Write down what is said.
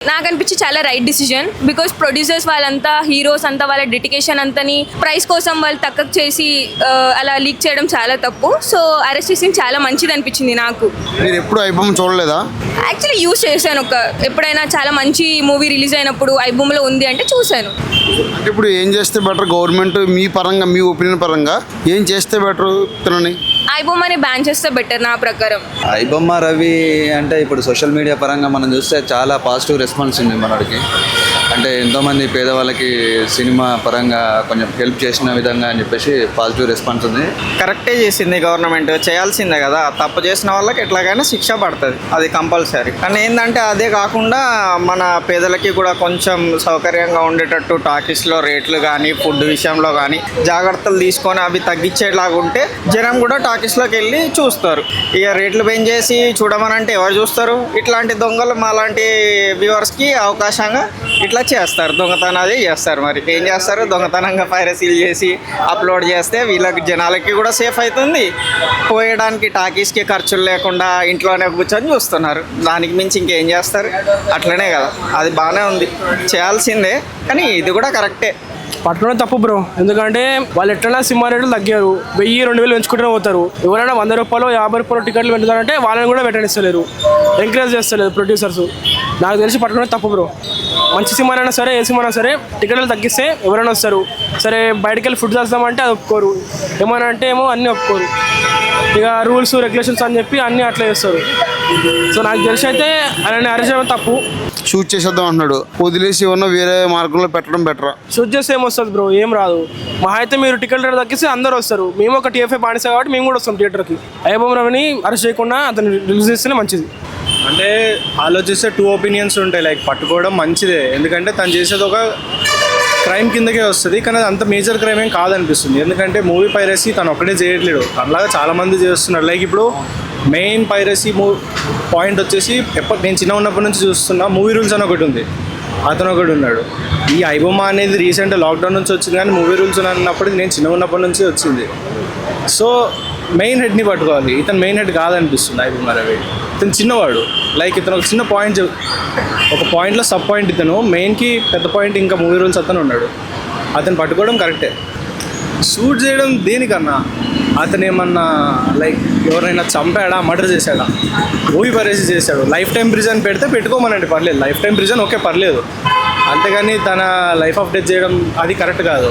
నాకు అనిపించి చాలా రైట్ డిసిజన్ బికాస్ ప్రొడ్యూసర్స్ వాళ్ళంతా హీరోస్ అంతా వాళ్ళ డెడికేషన్ అంతని ప్రైస్ కోసం వాళ్ళు తక్కువ చేసి ఆ, అలా లీక్ చేయడం చాలా తప్పు. సో అరెస్ట్ చేసింది చాలా మంచిది అనిపించింది నాకు. మీరు ఎప్పుడు చూడలేదా? యాక్చువల్లీ యూస్ చేశాను ఒక ఎప్పుడైనా చాలా మంచి మూవీ రిలీజ్ అయినప్పుడు ఐబొమ్మలో ఉంది అంటే చూశాను. అంటే ఇప్పుడు ఏం చేస్తే బెటర్ గవర్నమెంట్ మీ పరంగా మీ ఒపీనియన్ పరంగా ఏం చేస్తే బెటర్ తినని? ఐబొమ్మని బ్యాన్ చేస్తే బెటర్ నా ప్రకారం. ఐబొమ్మ రవి అంటే ఇప్పుడు సోషల్ మీడియా పరంగా మనం చూస్తే చాలా పాజిటివ్ రెస్పాన్స్ ఉంది మనోడికి. అంటే ఎంతోమంది పేదవాళ్ళకి సినిమా పరంగా కొంచెం హెల్ప్ చేసిన విధంగా అని చెప్పేసి పాజిటివ్ రెస్పాన్స్ ఉంది. కరెక్టే చేసింది గవర్నమెంట్ చేయాల్సిందే కదా. తప్పు చేసిన వాళ్ళకి ఎట్లాగైనా శిక్ష పడుతుంది. అది కంపల్సరీ కానీ ఏంటంటే అదే కాకుండా మన పేదలకి కూడా కొంచెం సౌకర్యంగా ఉండేటట్టు టాకీస్లో రేట్లు కానీ ఫుడ్ విషయంలో కానీ జాగ్రత్తలు తీసుకొని అవి తగ్గించేలాగా ఉంటే జనం కూడా టాకీస్లోకి వెళ్ళి చూస్తారు. ఇక రేట్లు పెంచేసి చూడమనంటే ఎవరు చూస్తారు? ఇట్లాంటి దొంగలు మాలాంటి వ్యూవర్స్కి అవకాశంగా ఇట్లా చేస్తారు. దొంగతనాలు చేస్తారు మరి. ఏం చేస్తారు? దొంగతనంగా పైరసీలు చేసి అప్లోడ్ చేస్తే వీళ్ళకి జనాలకి కూడా సేఫ్ అవుతుంది. పోయడానికి టాకీస్కి ఖర్చులు లేకుండా ఇంట్లోనే కూర్చొని చూస్తున్నారు. దానికి మించి ఇంకేం చేస్తారు? అట్లనే కదా. అది బాగానే ఉంది. చేయాల్సిందే. కానీ ఇది కూడా కరెక్టే. పట్టడం తప్పు బ్రో. ఎందుకంటే వాళ్ళు ఎట్లన్నా సినిమా రేట్లు తగ్గారు. వెయ్యి రెండు వేలు పెంచుకుంటూనే పోతారు. ఎవరైనా వంద రూపాయలు యాభై రూపాయలు టికెట్లు పెంచుతారంటే వాళ్ళని కూడా పెట్టనిస్తలేరు. ఎంకరేజ్ చేస్తలేదు ప్రొడ్యూసర్స్ నాకు తెలిసి పట్టడం తప్పు బ్రో. మంచి సినిమా అయినా సరే ఏ సినిమా అయినా సరే టికెట్లు తగ్గిస్తే ఎవరైనా వస్తారు. సరే బయటికి వెళ్ళి ఫుడ్ చేస్తామంటే అది ఒప్పుకోరు. ఏమైనా అంటే ఏమో అన్నీ ఒప్పుకోరు. ఇక రూల్స్ రెగ్యులేషన్స్ అని చెప్పి అన్నీ అట్లా చేస్తారు. సో నాకు తెలిసి అయితే ఆయన అరెస్ట్ చేయడం తప్పు. షూట్ చేసేద్దాం అంటున్నాడు. వదిలేసి ఏమన్నా వేరే మార్గంలో పెట్టడం బెటర్ షూట్ చేస్తే ఏమొస్తుంది బ్రో ఏం రాదు. మహా అయితే మీరు టికెట్ రేట్ తగ్గిస్తే అందరూ వస్తారు. మేము ఒక టీఎఫ్ఐ బానిసా కాబట్టి మేము కూడా వస్తాం థియేటర్కి అయ్యబొమ్మ రవిని అరెస్ట్ చేయకుండా అతను రిలీజ్ చేస్తేనే మంచిది. అంటే ఆలోచిస్తే టూ ఒపీనియన్స్ ఉంటాయి. లైక్ పట్టుకోవడం మంచిదే. ఎందుకంటే తను చేసేది ఒక క్రైమ్ కిందకే వస్తుంది కానీ అది అంత మేజర్ క్రైమ్ ఏం కాదనిపిస్తుంది. ఎందుకంటే మూవీ పైరసీ తను ఒక్కడే చేయట్లేడు. తనలాగా చాలా మంది చేస్తున్నారు. లైక్ ఇప్పుడు మెయిన్ పైరసీ మూ పాయింట్ వచ్చేసి ఎప్పటి నేను చిన్న ఉన్నప్పటి నుంచి చూస్తున్నా మూవీ రూల్స్ అని ఒకటి ఉంది. అతను ఒకటి ఉన్నాడు. ఈ ఐబొమ్మ అనేది రీసెంట్ లాక్డౌన్ నుంచి వచ్చింది కానీ మూవీ రూల్స్ అన్నప్పుడు నేను చిన్న ఉన్నప్పటి నుంచి వచ్చింది. సో మెయిన్ హెడ్ని పట్టుకోవాలి. ఇతను మెయిన్ హెడ్ కాదనిపిస్తుంది ఐబొమ్మ రవి. ఇతను చిన్నవాడు. లైక్ ఇతను ఒక చిన్న పాయింట్ ఒక పాయింట్లో సబ్ పాయింట్ ఇతను. మెయిన్కి పెద్ద పాయింట్ ఇంకా మూవీ రూల్స్ అతను ఉన్నాడు. అతను పట్టుకోవడం కరెక్టే షూట్ చేయడం దేనికన్నా అతను ఏమన్నా లైక్ ఎవరైనా చంపాడా మర్డర్ చేశాడా? మూవీ పరేసి చేశాడు. లైఫ్ టైం ప్రిజన్ పెడితే పెట్టుకోమనండి పర్లేదు. లైఫ్ టైం ప్రిజన్ ఓకే పర్లేదు. అంతేగాని తన లైఫ్ ఆఫ్ డెత్ చేయడం అది కరెక్ట్ కాదు.